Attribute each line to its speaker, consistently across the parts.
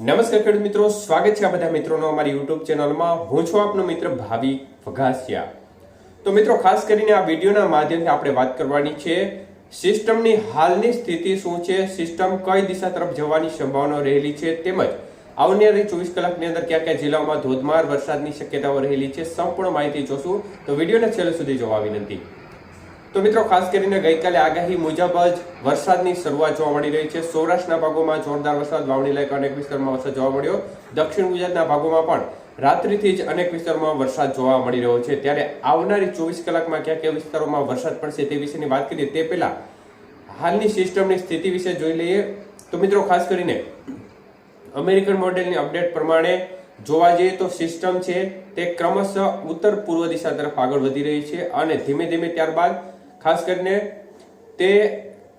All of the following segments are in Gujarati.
Speaker 1: નમસ્કાર ખેડૂત મિત્રો, સ્વાગત છે આ બધા મિત્રોનો અમારી યુટ્યુબ ચેનલમાં. હું છું આપનો મિત્ર ભાવિ વઘાસિયા. તો મિત્રો, ખાસ કરીને આ વિડીયોના માધ્યમથી આપણે વાત કરવાની છે, સિસ્ટમની હાલની સ્થિતિ શું છે, સિસ્ટમ કઈ દિશા તરફ જવાની સંભાવના રહેલી છે, તેમજ આવનારી ચોવીસ કલાકની અંદર કયા કયા જિલ્લાઓમાં ધોધમાર વરસાદની શક્યતાઓ રહેલી છે, સંપૂર્ણ માહિતી જોશું. તો વિડીયોને છેલ્લે સુધી જોવા વિનંતી. તો મિત્રો, ખાસ કરીને ગઈકાલે આગાહી મુજબ જ વરસાદની શરૂઆત જોવા મળી રહી છે. સૌરાષ્ટ્રના ભાગોમાં જોરદાર વરસાદ, વાવણી લાયક અનેક વિસ્તારમાં વરસાદ જોવા મળ્યો. દક્ષિણ ગુજરાતના ભાગોમાં પણ રાત્રિથી જ અનેક વિસ્તારોમાં વરસાદ જોવા મળી રહ્યો છે. ત્યારે આવનારી ચોવીસ કલાકમાં ક્યાં કયા વિસ્તારોમાં વરસાદ પડશે તે વિશેની વાત કરીએ તે પહેલા હાલની સિસ્ટમની સ્થિતિ વિશે જોઈ લઈએ. તો મિત્રો, ખાસ કરીને અમેરિકન મોડેલની અપડેટ પ્રમાણે જોવા જઈએ તો સિસ્ટમ છે તે ક્રમશઃ ઉત્તર પૂર્વ દિશા તરફ આગળ વધી રહી છે અને ધીમે ધીમે ત્યારબાદ ખાસ કરીને તે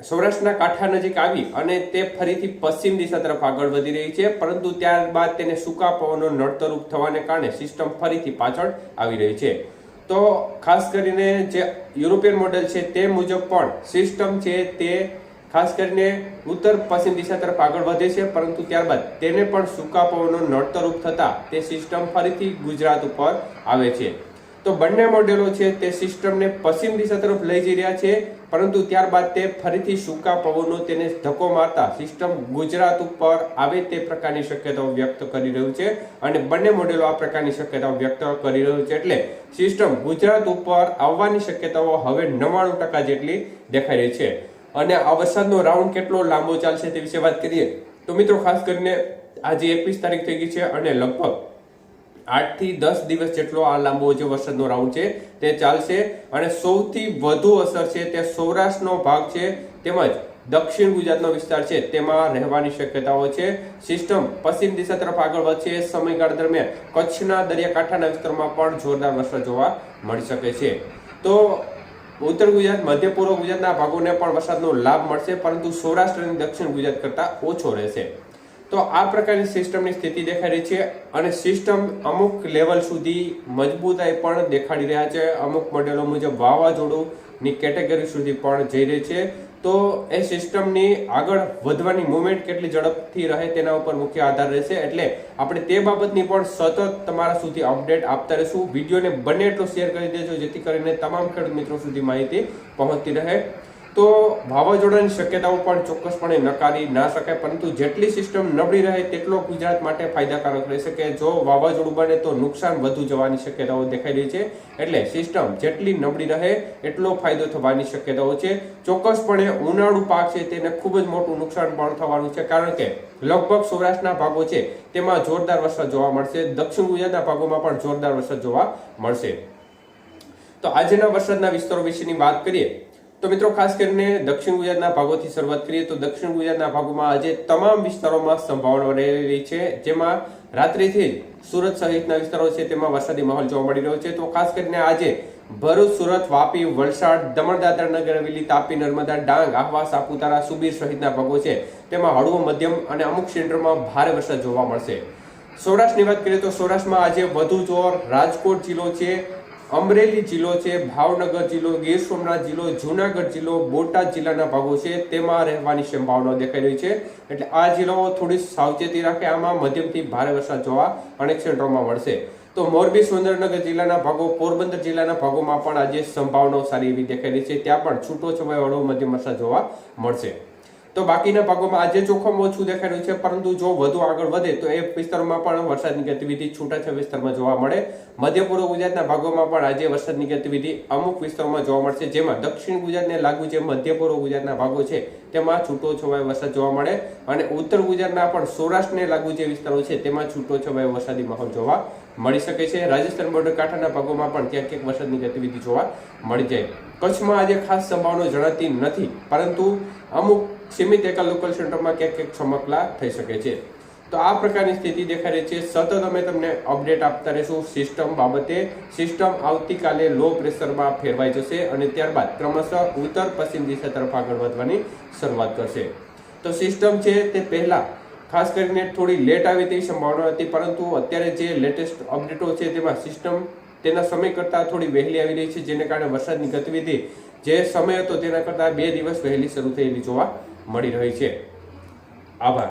Speaker 1: સૌરાષ્ટ્રના કાંઠા નજીક આવી અને તે ફરીથી પશ્ચિમ દિશા તરફ આગળ વધી રહી છે, પરંતુ ત્યારબાદ તેને સૂકા પવનો નડતરૂપ થવાને કારણે સિસ્ટમ ફરીથી પાછળ આવી રહી છે. તો ખાસ કરીને જે યુરોપિયન મોડેલ છે તે મુજબ પણ સિસ્ટમ છે તે ખાસ કરીને ઉત્તર પશ્ચિમ દિશા તરફ આગળ વધે છે, પરંતુ ત્યારબાદ તેને પણ સૂકા પવનો નડતરૂપ થતાં તે સિસ્ટમ ફરીથી ગુજરાત ઉપર આવે છે. તો બંને મોડેલો છે તે સિસ્ટમને પશ્ચિમ દિશા તરફ લઈ જઈ રહ્યા છે, પરંતુ ત્યારબાદ તે ફરીથી સૂકા પવનો તેને ધક્કો મારતા સિસ્ટમ ગુજરાત ઉપર આવે તે પ્રકારની શક્યતાઓ વ્યક્ત કરી રહ્યું છે અને બંને મોડેલો આ પ્રકારની શક્યતાઓ વ્યક્ત કરી રહ્યું છે એટલે સિસ્ટમ ગુજરાત ઉપર આવવાની શક્યતાઓ હવે નવ્વાણું ટકા જેટલી દેખાઈ રહી છે. અને આ વરસાદનો રાઉન્ડ કેટલો લાંબો ચાલશે તે વિશે વાત કરીએ તો મિત્રો ખાસ કરીને આજે એકવીસ તારીખ થઈ ગઈ છે અને લગભગ આઠથી દસ દિવસ જેટલો આ લાંબો જે વરસાદનો રાઉન્ડ છે, તે ચાલશે અને સૌથી વધુ અસર છે તે સૌરાષ્ટ્રનો ભાગ છે, તેમજ દક્ષિણ ગુજરાતનો વિસ્તાર છે, તેમાં રહેવાની શક્યતાઓ છે. સિસ્ટમ પશ્ચિમ દિશા તરફ આગળ વધશે. સમયગાળા દરમિયાન કચ્છના દરિયાકાંઠાના વિસ્તારમાં પણ જોરદાર વરસાદ જોવા મળી શકે છે. તો ઉત્તર ગુજરાત, મધ્ય પૂર્વ ગુજરાતના ભાગોને પણ વરસાદનો લાભ મળશે, પરંતુ સૌરાષ્ટ્ર અને દક્ષિણ ગુજરાત કરતાં ઓછો રહેશે. તો આ પ્રકારની સિસ્ટમની સ્થિતિ દેખાઈ રહી છે અને સિસ્ટમ અમુક લેવલ સુધી મજબૂતાઈ પણ દેખાડી રહ્યા છે. અમુક મોડેલો મુજબ વાવાઝોડુંની કેટેગરી સુધી પણ જઈ રહી છે. તો એ સિસ્ટમની આગળ વધવાની મુવમેન્ટ કેટલી ઝડપથી રહે તેના ઉપર મુખ્ય આધાર રહેશે. એટલે આપણે તે બાબતની પણ સતત તમારા સુધી અપડેટ આપતા રહીશું. વિડીયોને બને એટલો શેર કરી દેજો, જેથી કરીને તમામ ખેડૂત મિત્રો સુધી માહિતી પહોંચતી રહે. તો વાવાઝોડાની શક્યતાઓ પણ ચોક્કસપણે નકારી ના શકાય, પરંતુ જેટલી સિસ્ટમ નબળી રહે તેટલો ગુજરાત માટે ફાયદાકારક રહેશે કે જો વાવાઝોડું બને તો નુકસાન વધુ જવાની શક્યતાઓ દેખાઈ રહી છે. એટલે સિસ્ટમ જેટલી નબળી રહે એટલો ફાયદો થવાની શક્યતાઓ છે. ચોક્કસપણે ઉનાળુ પાક છે તેને ખૂબ જ મોટું નુકસાન પણ થવાનું છે, કારણ કે લગભગ સૌરાષ્ટ્રના ભાગો છે તેમાં જોરદાર વરસાદ જોવા મળશે. દક્ષિણ ગુજરાતના ભાગોમાં પણ જોરદાર વરસાદ જોવા મળશે. તો આજના વરસાદના વિસ્તારો વિશેની વાત કરીએ. તો મિત્રો, ખાસ કરીને દક્ષિણ ગુજરાતના ભાગોથી શરૂઆત કરીએ તો દક્ષિણ ગુજરાતના ભાગોમાં આજે તમામ વિસ્તારોમાં સંભાવના રહેલી છે. જેમાં રાત્રિથી જ સુરત સહિતના વિસ્તારો છે, તેમાં વરસાદી માહોલ જોવા મળી રહ્યો છે. તો ખાસ કરીને આજે ભરૂચ, સુરત, વાપી, વલસાડ દમણ દાદરા નગર હવેલી તાપી, નર્મદા, ડાંગ, આહવા, સાપુતારા, સુબીર સહિતના ભાગો છે. તેમાં હળવો મધ્યમ અને અમુક સેન્ટરમાં ભારે વરસાદ જોવા મળશે. સૌરાષ્ટ્રની વાત કરીએ તો સૌરાષ્ટ્રમાં આજે વધુ જોર રાજકોટ જિલ્લો છે. અમરેલી જિલ્લો છે, ભાવનગર જિલ્લો, ગીર સોમનાથ જિલ્લો, જુનાગઢ જિલ્લો, બોટાદ જિલ્લાના ભાગો છે, તેમાં રહેવાની સંભાવના દેખાઈ રહી છે. એટલે આ જિલ્લાઓ થોડી સાવચેતી રાખે, આમાં મધ્યમથી ભારે વરસાદ જોવા અનેક ક્ષેત્રોમાં મળશે. તો મોરબી, સુરેન્દ્રનગર જિલ્લાના ભાગો, પોરબંદર જિલ્લાના ભાગોમાં પણ આજે સંભાવનાઓ સારી એવી દેખાઈ રહી છે. ત્યાં પણ છૂટો છવાયો મધ્યમ વરસાદ જોવા મળશે. તો બાકીના ભાગોમાં આજે જોખમ ઓછું દેખાઈ રહ્યું છે, પરંતુ જો વધુ આગળ વધે તો એ વિસ્તારોમાં પણ વરસાદની ગતિવિધિ છૂટાછવાયા વિસ્તારમાં જોવા મળે. મધ્ય પૂર્વ ગુજરાતના ભાગોમાં પણ આજે વરસાદની ગતિવિધિ અમુક વિસ્તારોમાં જોવા મળશે, જેમાં દક્ષિણ ગુજરાતને લાગુ જે મધ્ય પૂર્વ ગુજરાતના ભાગો છે તેમાં છૂટો છવાયો વરસાદ જોવા મળે અને ઉત્તર ગુજરાતના પણ સૌરાષ્ટ્રને લાગુ જે વિસ્તારો છે, તેમાં છૂટો છવાયો વરસાદી માહોલ જોવા મળી શકે છે. રાજસ્થાન બોર્ડર કાંઠાના ભાગોમાં પણ ક્યાંક ક્યાંક વરસાદની ગતિવિધિ જોવા મળી જાય. કચ્છમાં આજે ખાસ સંભાવના જણાતી નથી, પરંતુ અમુક સીમિત એકા લોકલ સેન્ટરમાં ક્યાંક ક્યાંક ચમકલા થઈ શકે છે. તો આ પ્રકારની સ્થિતિ દેખાઈ રહી છે. સતત અમે તમને અપડેટ આપતા રહીશું. સિસ્ટમ બાબતે સિસ્ટમ આવતીકાલે લો પ્રેશરમાં ફેરવાઈ જશે અને ત્યારબાદ ક્રમશઃ ઉત્તર પશ્ચિમ દિશા તરફ આગળ વધવાની શરૂઆત કરશે. તો સિસ્ટમ છે તે પહેલાં ખાસ કરીને થોડી લેટ આવી તેવી સંભાવના હતી, પરંતુ અત્યારે જે લેટેસ્ટ અપડેટો છે તેમાં સિસ્ટમ તેના સમય કરતાં થોડી વહેલી આવી રહી છે, જેને કારણે વરસાદની ગતિવિધિ જે સમય હતો તેના કરતાં બે દિવસ વહેલી શરૂ થયેલી જોવા મળી રહી છે. આભાર.